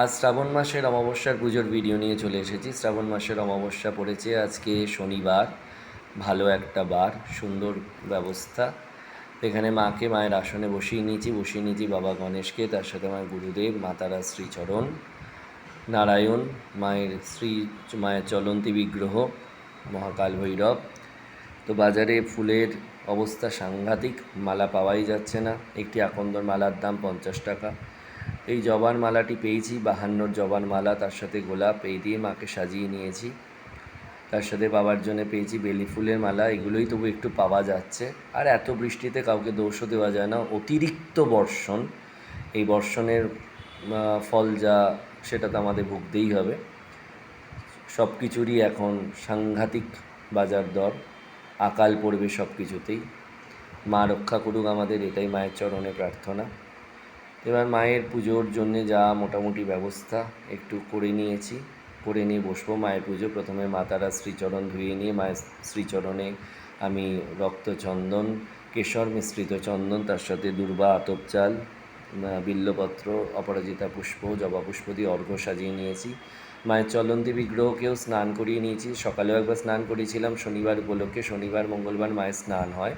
আজ শ্রাবণ মাসের অমাবস্যার পুজোর ভিডিও নিয়ে চলে এসেছি। শ্রাবণ মাসের অমাবস্যা পড়েছে আজকে শনিবার। ভালো একটা বার, সুন্দর ব্যবস্থা। এখানে মাকে মায়ের আসনে বসিয়ে নিয়েছি বসিয়ে নিয়েছি বাবা গণেশকে, তার সাথে আমার গুরুদেব মাতারা শ্রীচরণ, নারায়ণ, মায়ের শ্রী, মায়ের চলন্তি বিগ্রহ, মহাকাল ভৈরব। তো বাজারে ফুলের অবস্থা সাংঘাতিক, মালা পাওয়াই যাচ্ছে না। একটি আকন্দর মালার দাম পঞ্চাশ টাকা। এই জবার মালাটি পেয়েছি, বাহান্নর জবার মালা তার সাথে গোলাপ, এই দিয়ে মাকে সাজিয়ে নিয়েছি। তার সাথে বাবার জন্য পেয়েছি বেলি ফুলের মালা, এগুলোই তবু একটু পাওয়া যাচ্ছে। আর এত বৃষ্টিতে কাউকে দোষও দেওয়া যায় না। অতিরিক্ত বর্ষণ, এই বর্ষণের ফল যা, সেটা তো আমাদের ভুগতেই হবে। সব কিছুরই এখন সাংঘাতিক বাজার দর, আকাল পড়বে সব কিছুতেই মা রক্ষা করুক আমাদের, এটাই মায়ের চরণে প্রার্থনা। এবার মায়ের পুজোর জন্যে যা মোটামুটি ব্যবস্থা একটু করে নিয়েছি। করে নিয়ে বসবো মায়ের পুজো। প্রথমে মাতারা শ্রীচরণ ধুয়ে নিয়ে মায়ের শ্রীচরণে আমি রক্তচন্দন কেশর মিশ্রিত চন্দন, তার সাথে দুর্বা আতপ চাল বিল্লপত্র, অপরাজিতা পুষ্প, জবা পুষ্প দিয়ে অর্ঘ্য সাজিয়ে নিয়েছি। মায়ের চলন্তি বিগ্রহকেও স্নান করিয়ে নিয়েছি। সকালেও একবার স্নান করেছিলাম। শনিবার উপলক্ষে শনিবার, মঙ্গলবার মায়ের স্নান হয়।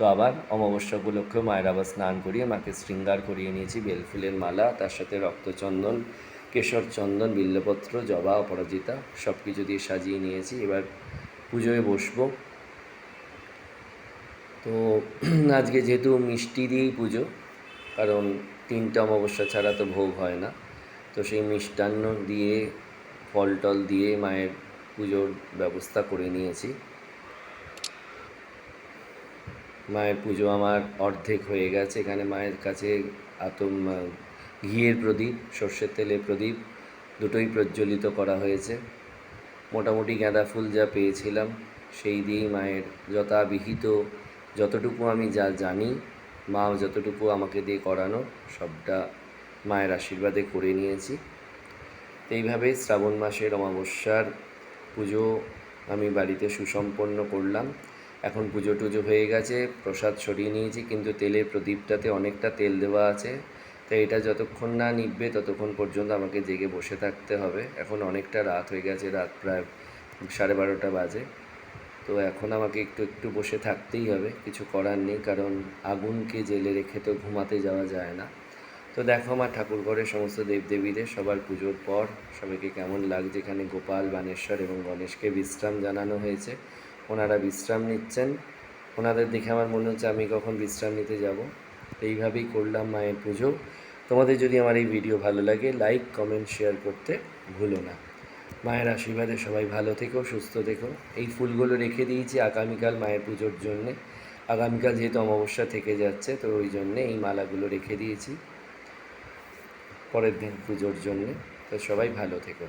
তো আবার অমাবস্যা উপলক্ষেও মায়ের আবার স্নান করিয়ে মাকে শৃঙ্গার করিয়ে নিয়েছি, বেলফুলের মালা, তার সাথে রক্তচন্দন, কেশর চন্দন, বিল্লপত্র, জবা, অপরাজিতা সব কিছু দিয়ে সাজিয়ে নিয়েছি। এবার পুজোয় বসবো। তো আজকে যেহেতু মিষ্টি দিয়েই পুজো, কারণ তিনটা অমাবস্যা ছাড়া তো ভোগ হয় না, তো সেই মিষ্টান্ন দিয়ে, ফল টল দিয়ে মায়ের পুজোর ব্যবস্থা করে নিয়েছি। মায়ের পুজো আমার অর্ধেক হয়ে গেছে। এখানে মায়ের কাছে আতম ঘিয়ের প্রদীপ, সর্ষের তেলের প্রদীপ দুটোই প্রজ্বলিত করা হয়েছে। মোটামুটি গাঁদা ফুল যা পেয়েছিলাম, সেই দিয়েই মায়ের যথাবিহিত যতটুকু আমি যা জানি মা যতটুকু আমাকে দিয়ে করানো, সবটা মায়ের আশীর্বাদে করে নিয়েছি। তো এইভাবেই শ্রাবণ মাসের অমাবস্যার পুজো আমি বাড়িতে সুসম্পন্ন করলাম। এখন পুজো টুজো হয়ে গেছে, প্রসাদ সরিয়ে নিয়েছি, কিন্তু তেলের প্রদীপটাতে অনেকটা তেল দেওয়া আছে। তো এটা যতক্ষণ না নিববে ততক্ষণ পর্যন্ত আমাকে জেগে বসে থাকতে হবে। এখন অনেকটা রাত হয়ে গেছে, রাত প্রায় সাড়ে বারোটা বাজে। তো এখন আমাকে একটু একটু বসে থাকতেই হবে, কিছু করার নেই, কারণ আগুনকে জেলে রেখে তো ঘুমাতে যাওয়া যায় না। তো দেখো আমার ঠাকুর ঠাকুরঘরের সমস্ত দেবদেবীদের, সবার পুজোর পর সবাইকে কেমন লাগছে? এখানে গোপাল, বানেশ্বর এবং গণেশকে বিশ্রাম জানানো হয়েছে। ওনারা বিশ্রাম নিচ্ছেন। ওনাদের দেখে আমার মনে হচ্ছে আমি কখন বিশ্রাম নিতে যাব। এইভাবেই করলাম মায়ের পুজো। তোমাদের যদি আমার এই ভিডিও ভালো লাগে লাইক কমেন্ট শেয়ার করতে ভুলো না। মায়ের আশীর্বাদে সবাই ভালো থেকো, সুস্থ থেকো। এই ফুলগুলো রেখে দিয়েছি আগামীকাল মায়ের পুজোর জন্যে। আগামীকাল যেহেতু অমাবস্যা থেকে যাচ্ছে, তো ওই জন্যে এই মালাগুলো রেখে দিয়েছি। পরের দিন পুজোর জন্যে। তো সবাই ভালো থেকো।